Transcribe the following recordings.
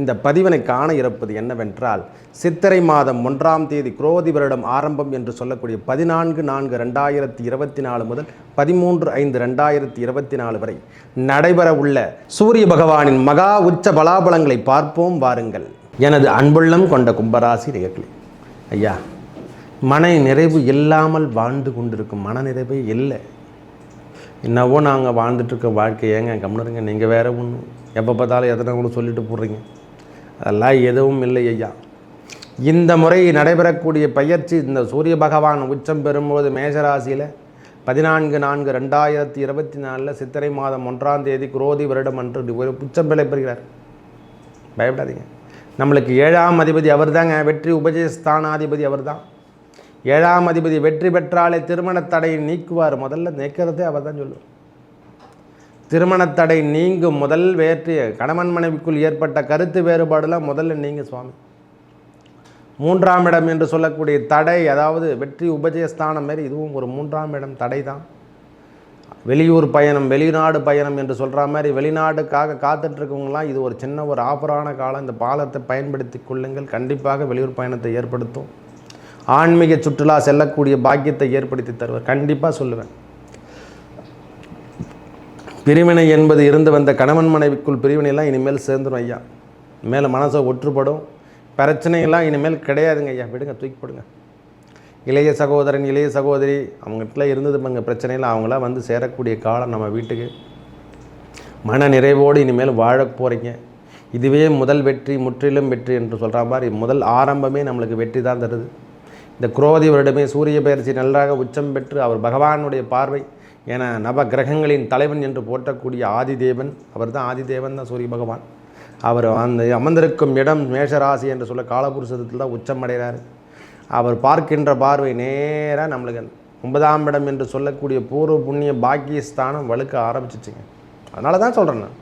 இந்த பதிவினை காண இருப்பது என்னவென்றால் சித்திரை மாதம் ஒன்றாம் தேதி குரோதி வருடம் ஆரம்பம் என்று சொல்லக்கூடிய பதினான்கு நான்கு ரெண்டாயிரத்தி இருபத்தி நாலு முதல் பதிமூன்று ஐந்து ரெண்டாயிரத்தி இருபத்தி நாலு வரை நடைபெற உள்ள சூரிய பகவானின் மகா உச்ச பலாபலங்களை பார்ப்போம் வாருங்கள். எனது அன்புள்ளம் கொண்ட கும்பராசி நேயர்களே ஐயா மன நிறைவு இல்லாமல் வாழ்ந்து கொண்டிருக்கும் மன நிறைவே இல்லை. என்னவோ நாங்கள் வாழ்ந்துட்டுருக்க வாழ்க்கை ஏங்க கம்னருங்க நீங்கள் வேற ஒன்று எப்போ பார்த்தாலும் எத்தனை கூட சொல்லிட்டு போடுறீங்க. அதெல்லாம் எதுவும் இல்லை ஐயா. இந்த முறை நடைபெறக்கூடிய பயிற்சி இந்த சூரிய பகவான் உச்சம் பெறும்போது மேஷராசியில் பதினான்கு நான்கு ரெண்டாயிரத்தி இருபத்தி நாலில் சித்திரை மாதம் ஒன்றாம் தேதி குரோதி வருடம் அன்று ஒரு உச்சம் பிழை பெறுகிறார். பயப்படாதீங்க. நம்மளுக்கு ஏழாம் அதிபதி அவர் தாங்க வெற்றி உபஜயஸ்தானாதிபதி அவர் தான் ஏழாம் அதிபதி வெற்றி பெற்றாலே திருமணத் தடையை நீக்குவார். முதல்ல நிற்கிறதே அவர் தான் சொல்லுவார். திருமணத் தடை நீங்கும் முதல் வேற்று கணவன் மனைவிக்குள் ஏற்பட்ட கருத்து வேறுபாடுலாம் முதல்ல நீங்க சுவாமி. மூன்றாம் இடம் என்று சொல்லக்கூடிய தடை அதாவது வெற்றி உபஜயஸ்தானம் மாரி இதுவும் ஒரு மூன்றாம் இடம் தடை தான் வெளியூர் பயணம் வெளிநாடு பயணம் என்று சொல்கிற மாதிரி வெளிநாடுக்காக காத்துட்ருக்கவங்களாம் இது ஒரு சின்ன ஒரு ஆஃபரான காலம். இந்த பாலத்தை பயன்படுத்தி கொள்ளுங்கள். கண்டிப்பாக வெளியூர் பயணத்தை ஏற்படுத்தும். ஆன்மீக சுற்றுலா செல்லக்கூடிய பாக்கியத்தை ஏற்படுத்தி தருவார். கண்டிப்பாக சொல்லுவேன். பிரிவினை என்பது இருந்து வந்த கணவன் மனைவிக்குள் பிரிவினைலாம் இனிமேல் சேர்ந்துடும் ஐயா. மேலே மனசை ஒற்றுப்படும். பிரச்சனையெல்லாம் இனிமேல் கிடையாதுங்க ஐயா. விடுங்க தூக்கி போடுங்க. இளைய சகோதரன் இளைய சகோதரி அவங்ககிட்ட இருந்தது பங்க பிரச்சனையில் அவங்களாம் வந்து சேரக்கூடிய காலம் நம்ம வீட்டுக்கு. மன நிறைவோடு இனிமேல் வாழ போகிறீங்க இதுவே முதல் வெற்றி முற்றிலும் வெற்றி என்று சொல்கிற மாதிரி முதல் ஆரம்பமே நம்மளுக்கு வெற்றி தான் தருது. இந்த குரோதி வருடமே சூரிய பயிற்சி நன்றாக உச்சம் பெற்று அவர் பகவானுடைய பார்வை ஏன்னா நவ கிரகங்களின் தலைவன் என்று போற்றக்கூடிய ஆதிதேவன் அவர் தான் ஆதிதேவன் தான் சூரிய பகவான். அவர் அந்த அமர்ந்திருக்கும் இடம் மேஷராசி என்று சொல்ல காலபுருஷத்தில் தான் உச்சம் அடைகிறார். அவர் பார்க்கின்ற பார்வை நேராக நம்மளுக்கு. ஒன்பதாம் இடம் என்று சொல்லக்கூடிய பூர்வ புண்ணிய பாக்கியஸ்தானம் வலுக்க ஆரம்பிச்சிச்சுங்க. அதனால தான் சொல்கிறேன் நான்.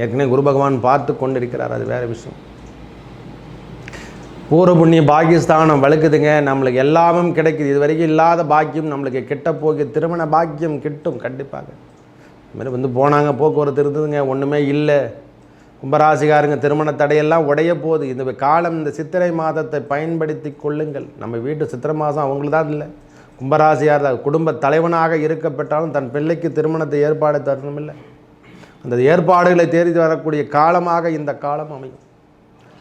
ஏற்கனவே குரு பகவான் பார்த்து கொண்டிருக்கிறார் அது வேறு விஷயம். பூர்வ புண்ணிய பாகிஸ்தானம் வழுக்குதுங்க. நம்மளுக்கு எல்லாமும் கிடைக்குது. இது வரைக்கும் இல்லாத பாக்கியம் நம்மளுக்கு கிட்ட போக திருமண பாக்கியம் கிட்டும் கண்டிப்பாக. இதுமாதிரி வந்து போனாங்க போக்குவரத்து இருந்ததுங்க ஒன்றுமே இல்லை. கும்பராசிகாரங்க திருமண தடையெல்லாம் உடைய போகுது இந்த காலம் இந்த சித்திரை மாதத்தை பயன்படுத்தி கொள்ளுங்கள். நம்ம வீட்டு சித்திரை மாதம் அவங்களுக்கு தான் இல்லை. கும்பராசியார் தான் குடும்ப தலைவனாக இருக்கப்பட்டாலும் தன் பிள்ளைக்கு திருமணத்தை ஏற்பாடு தரணும் இல்லை அந்த ஏற்பாடுகளை தேடி வரக்கூடிய காலமாக இந்த காலம் அமையும்.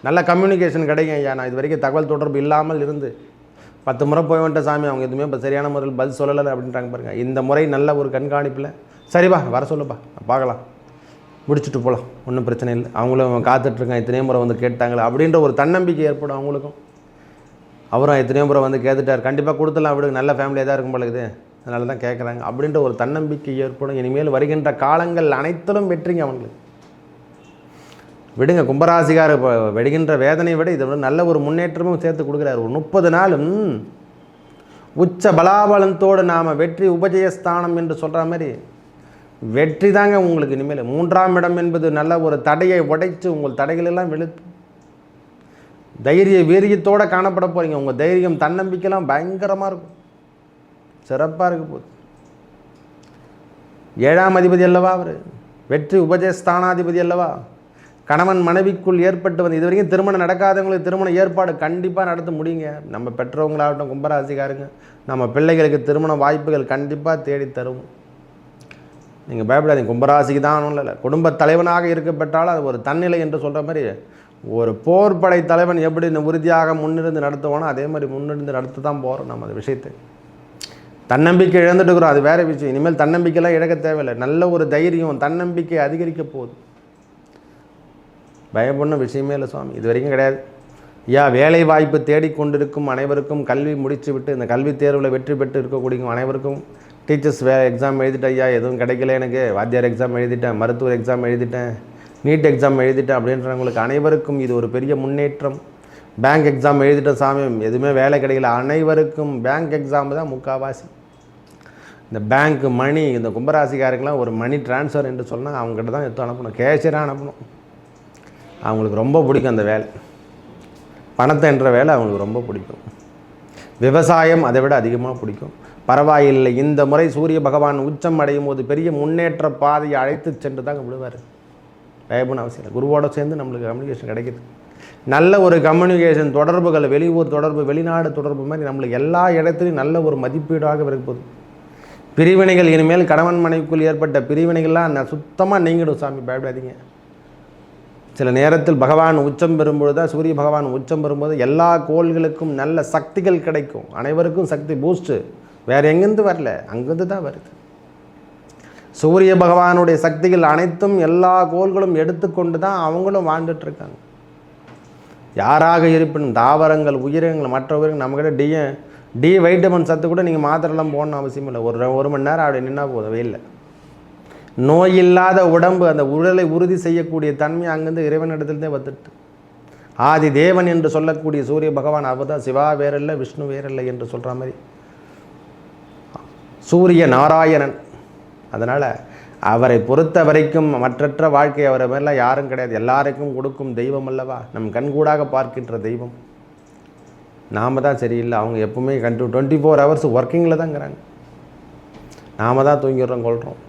நல்ல கம்யூனிகேஷன் கிடைக்கும் ஐயா. நான் இது வரைக்கும் தகவல் தொடர்பு இல்லாமல் இருந்து பத்து முறை போய் வந்துட்ட சாமி. அவங்க எதுவுமே இப்போ சரியான முறையில் பதில் சொல்லலை அப்படின்றாங்க பாருங்க. இந்த முறை நல்ல ஒரு கண்காணிப்பில் சரிப்பா வர சொல்லுப்பா. பார்க்கலாம். முடிச்சுட்டு போகலாம் ஒன்றும் பிரச்சனை இல்லை. அவங்களும் காத்துட்ருக்கான் எத்தனையோ முறை வந்து கேட்டாங்களே அப்படின்ற ஒரு தன்னம்பிக்கை ஏற்படும் அவங்களுக்கும். அவரும் எத்தனையோ முறை வந்து கேட்டுட்டார். கண்டிப்பாக கொடுத்துலாம் அவருக்கு நல்ல ஃபேமிலியாக தான் இருக்கும் பழகுது அதனால தான் கேட்குறாங்க அப்படின்ற ஒரு தன்னம்பிக்கை ஏற்படும். இனிமேல் வருகின்ற காலங்கள் அனைத்திலும் வெற்றிங்க அவங்களுக்கு. விடுங்க கும்பராசிக்கார் இப்போ வெடுகின்ற வேதனையை விட இதை விட நல்ல ஒரு முன்னேற்றமும் சேர்த்து கொடுக்குறாரு. ஒரு முப்பது நாளும் உச்ச பலாபலத்தோடு நாம் வெற்றி உபஜயஸ்தானம் என்று சொல்கிற மாதிரி வெற்றி தாங்க உங்களுக்கு இனிமேல். மூன்றாம் இடம் என்பது நல்ல ஒரு தடையை உடைத்து உங்கள் தடைகளெல்லாம் வெளுத்து தைரிய வீரியத்தோடு காணப்பட போகிறீங்க உங்கள் தைரியம் தன்னம்பிக்கைலாம் பயங்கரமாக இருக்கும். சிறப்பாக இருக்க போகுது. ஏழாம் அதிபதி அல்லவா அவர்? வெற்றி உபஜயஸ்தானாதிபதி அல்லவா? கணவன் மனைவிக்குள் ஏற்பட்டு வந்து இது வரைக்கும் திருமணம் நடக்காதவங்களுக்கு திருமண ஏற்பாடு கண்டிப்பாக நடத்த முடியுங்க. நம்ம பெற்றவங்களாகட்டும் கும்பராசிக்காருங்க நம்ம பிள்ளைகளுக்கு திருமண வாய்ப்புகள் கண்டிப்பாக தேடி தரும். நீங்கள் பயப்படாதீங்க கும்பராசிக்கு தான் இல்லை குடும்ப தலைவனாக இருக்கப்பட்டாலும் அது ஒரு தன்னிலை என்று சொல்கிற மாதிரி ஒரு போர்படை தலைவன் எப்படி இந்த உறுதியாக முன்னிருந்து நடத்துவானோ அதே மாதிரி முன்னிருந்து நடத்த தான் போகிறோம் நம்ம அந்த விஷயத்தை. தன்னம்பிக்கை இழந்துட்டு இருக்கிறோம். அது வேறு விஷயம். இனிமேல் தன்னம்பிக்கைலாம் இழக்க தேவையில்லை. நல்ல ஒரு தைரியம் தன்னம்பிக்கை அதிகரிக்க போகுது. பயப்படணும் விஷயமே இல்லை சுவாமி. இது வரைக்கும் கிடையாது. ஐயா வேலை வாய்ப்பு தேடிக்கொண்டிருக்கும் அனைவருக்கும் கல்வி முடித்து விட்டு இந்த கல்வி தேர்வில் வெற்றி பெற்று இருக்கக்கூடிய அனைவருக்கும் டீச்சர்ஸ் வே எக்ஸாம் எழுதிட்டேன் ஐயா எதுவும் கிடைக்கல எனக்கு. வாத்தியார் எக்ஸாம் எழுதிட்டேன் மருத்துவர் எக்ஸாம் எழுதிட்டேன் நீட் எக்ஸாம் எழுதிட்டேன் அப்படின்றவங்களுக்கு அனைவருக்கும் இது ஒரு பெரிய முன்னேற்றம். பேங்க் எக்ஸாம் எழுதிட்டேன் சாமி. எதுவுமே வேலை கிடைக்கல. அனைவருக்கும் பேங்க் எக்ஸாம் தான் முக்கால்வாசி இந்த பேங்க் மணி இந்த கும்பராசிக்காரங்களாம் ஒரு மணி ட்ரான்ஸ்ஃபர் என்று சொன்னால் அவங்ககிட்ட தான் எடுத்து அனுப்பணும். கேஷியராக அனுப்பணும். அவங்களுக்கு ரொம்ப பிடிக்கும் அந்த வேலை. பணத்தை என்ற வேலை அவங்களுக்கு ரொம்ப பிடிக்கும். விவசாயம் அதை விட அதிகமாக பிடிக்கும். பரவாயில்லை இந்த முறை சூரிய பகவான் உச்சம் அடையும் போது பெரிய முன்னேற்ற பாதையை அழைத்து சென்று தாங்க விடுவார். பயப்படணும் அவசியம் இல்லை. குருவோட சேர்ந்து நம்மளுக்கு கம்யூனிகேஷன் கிடைக்கிது. நல்ல ஒரு கம்யூனிகேஷன் தொடர்புகள் வெளியூர் தொடர்பு வெளிநாடு தொடர்பு மாதிரி நம்மளுக்கு எல்லா இடத்துலையும் நல்ல ஒரு மதிப்பீடாக இருக்க பிரிவினைகள் இனிமேல் கணவன் மனைவிக்குள் ஏற்பட்ட பிரிவினைகள்லாம் நான் சுத்தமாக நீங்கிடும் சாமி பயப்படாதீங்க. சில நேரத்தில் பகவான் உச்சம் பெறும்பொழுது தான் சூரிய பகவான் உச்சம் பெறும்போது எல்லா கோள்களுக்கும் நல்ல சக்திகள் கிடைக்கும். அனைவருக்கும் சக்தி பூஸ்ட்டு வேறு எங்கேருந்து வரல? அங்கேருந்து தான் வருது. சூரிய பகவானுடைய சக்திகள் அனைத்தும் எல்லா கோள்களும் எடுத்துக்கொண்டு தான் அவங்களும் வாழ்ந்துட்டுருக்காங்க யாராக இருப்பினும் தாவரங்கள் உயிரினங்கள் மற்ற உயிரினங்கள் நம்மக்கிட்ட டி டி வைட்டமின் சத்து கூட நீங்கள் மாத்திரைலாம் போடணும் அவசியம் இல்லை ஒரு ஒரு மணி நேரம் அப்படி நின்னா போதும் வெயிலில். நோய் இல்லாத உடம்பு அந்த உடலை உறுதி செய்யக்கூடிய தன்மை அங்கேருந்து இறைவனிடத்துலேருந்தே வந்துட்டு. ஆதி தேவன் என்று சொல்லக்கூடிய சூரிய பகவான் அவர் தான் சிவா வேறல்ல விஷ்ணு வேறல்ல என்று சொல்கிற மாதிரி. சூரிய நாராயணன். அதனால் அவரை பொறுத்த வரைக்கும் மற்றற்ற வாழ்க்கை அவரை மேலாம் யாரும் கிடையாது. எல்லாருக்கும் கொடுக்கும் தெய்வம் அல்லவா? நம் கண்கூடாக பார்க்கின்ற தெய்வம். நாம தான் சரியில்லை. அவங்க எப்பவுமே கண்டு டுவெண்ட்டி ஃபோர் ஹவர்ஸ் ஒர்க்கிங்கில் தான்ங்கிறாங்க நாம தான் தூங்கிடுறோம் கொள்கிறோம்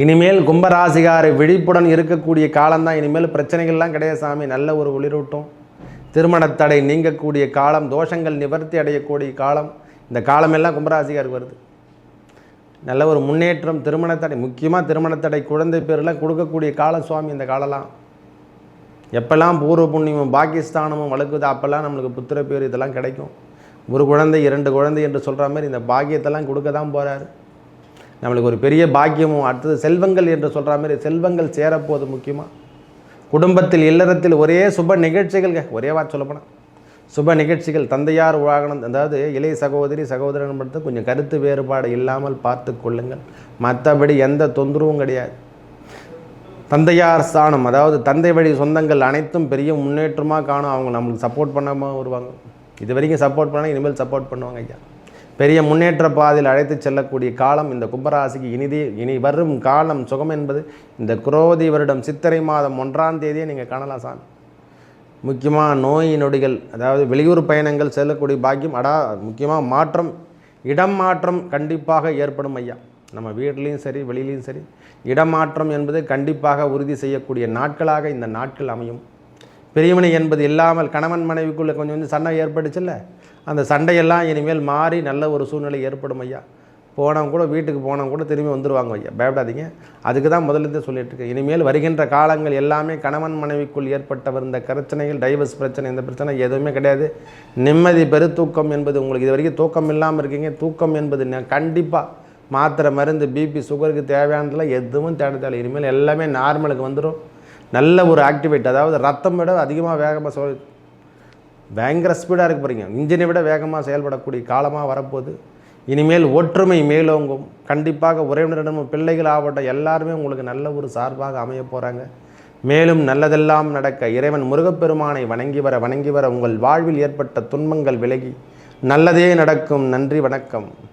இனிமேல் கும்பராசிகார் விழிப்புடன் இருக்கக்கூடிய காலம்தான். இனிமேல் பிரச்சனைகள்லாம் கிடையாது சாமி. நல்ல ஒரு ஒளிரூட்டம். திருமணத்தடை நீங்கக்கூடிய காலம் தோஷங்கள் நிவர்த்தி அடையக்கூடிய காலம். இந்த காலமெல்லாம் கும்பராசிகாருக்கு வருது. நல்ல ஒரு முன்னேற்றம் திருமணத்தடை முக்கியமாக திருமணத்தடை குழந்தை பேரெல்லாம் கொடுக்கக்கூடிய காலம் சுவாமி இந்த காலம்லாம். எப்போல்லாம் பூர்வ புண்ணியமும் பாகிஸ்தானமும் வளர்க்குதோ அப்போல்லாம் நம்மளுக்கு புத்திர பேர் இதெல்லாம் கிடைக்கும். ஒரு குழந்தை இரண்டு குழந்தை என்று சொல்கிற மாதிரி இந்த பாக்கியத்தெல்லாம் கொடுக்க தான் போகிறாரு நம்மளுக்கு ஒரு பெரிய பாக்கியமும் அடுத்தது செல்வங்கள் என்று சொல்கிற மாதிரி செல்வங்கள் சேரப்போது முக்கியமாக குடும்பத்தில் இல்லறத்தில் ஒரே சுப நிகழ்ச்சிகள் ஒரே வார்த்தை சொல்லப்போனால் சுப நிகழ்ச்சிகள் தந்தையார் வாகனம் அதாவது இளைய சகோதரி சகோதரன் மட்டும் கொஞ்சம் கருத்து வேறுபாடு இல்லாமல் பார்த்து கொள்ளுங்கள். மற்றபடி எந்த தொந்தரவும் கிடையாது. தந்தையார் ஸ்தானம் அதாவது தந்தை வழி சொந்தங்கள் அனைத்தும் பெரிய முன்னேற்றமாக காணும். அவங்க நம்மளுக்கு சப்போர்ட் பண்ணாமல் வருவாங்க. இது வரைக்கும் சப்போர்ட் பண்ணால் இனிமேல் சப்போர்ட் பண்ணுவாங்க ஐயா. பெரிய முன்னேற்ற பாதையில் அழைத்து செல்லக்கூடிய காலம் இந்த கும்பராசிக்கு இனிதே இனி வரும் காலம் சுகம் என்பது இந்த குரோதி வருடம் சித்திரை மாதம் ஒன்றாம் தேதியை நீங்கள் காணலாம் சாமி. முக்கியமாக நோய் நொடிகள் அதாவது வெளியூர் பயணங்கள் செல்லக்கூடிய பாக்கியம் அடா முக்கியமாக மாற்றம் இடம் மாற்றம் கண்டிப்பாக ஏற்படும் ஐயா. நம்ம வீட்லேயும் சரி வெளியிலையும் சரி இடமாற்றம் என்பது கண்டிப்பாக உறுதி செய்யக்கூடிய நாட்களாக இந்த நாட்கள் அமையும். பிரிவினை என்பது இல்லாமல் கணவன் மனைவிக்குள்ளே கொஞ்சம் கொஞ்சம் சண்டை ஏற்பட்டுச்சுல்ல? அந்த சண்டையெல்லாம் இனிமேல் மாறி நல்ல ஒரு சூழ்நிலை ஏற்படும் ஐயா. போனவங்க கூட வீட்டுக்கு போனவங்க கூட திரும்பி வந்துடுவாங்க ஐயா. பயப்படாதீங்க. அதுக்கு தான் முதல்ல சொல்லிட்டு இருக்கேன் இனிமேல் வருகின்ற காலங்கள் எல்லாமே கணவன் மனைவிக்குள் ஏற்பட்ட இந்த பிரச்சனைகள் டைவர்ஸ் பிரச்சனை இந்த பிரச்சனை எதுவுமே கிடையாது. நிம்மதி பெருத்தூக்கம் என்பது உங்களுக்கு இது வரைக்கும் தூக்கம் இல்லாமல் இருக்கீங்க. தூக்கம் என்பது கண்டிப்பாக மாத்திரை மருந்து பிபி சுகருக்கு தேவையானதெல்லாம் எதுவும் தேட தேவை இனிமேல் எல்லாமே நார்மலுக்கு வந்துடும் நல்ல ஒரு ஆக்டிவேட் அதாவது ரத்தம் விட அதிகமாக வேகமாக சொல் பயங்கர ஸ்பீடாக இருக்க போகிறீங்க இன்ஜினை விட வேகமாக செயல்படக்கூடிய காலமாக வரப்போகுது. இனிமேல் ஒற்றுமை மேலோங்கும். கண்டிப்பாக உறவினரிடமும் பிள்ளைகள் ஆகட்டும் எல்லாருமே உங்களுக்கு நல்ல ஒரு சார்பாக அமைய போகிறாங்க மேலும் நல்லதெல்லாம் நடக்க இறைவன் முருகப்பெருமானை வணங்கி வர வணங்கி வர உங்கள் வாழ்வில் ஏற்பட்ட துன்பங்கள் விலகி நல்லதே நடக்கும். நன்றி வணக்கம்.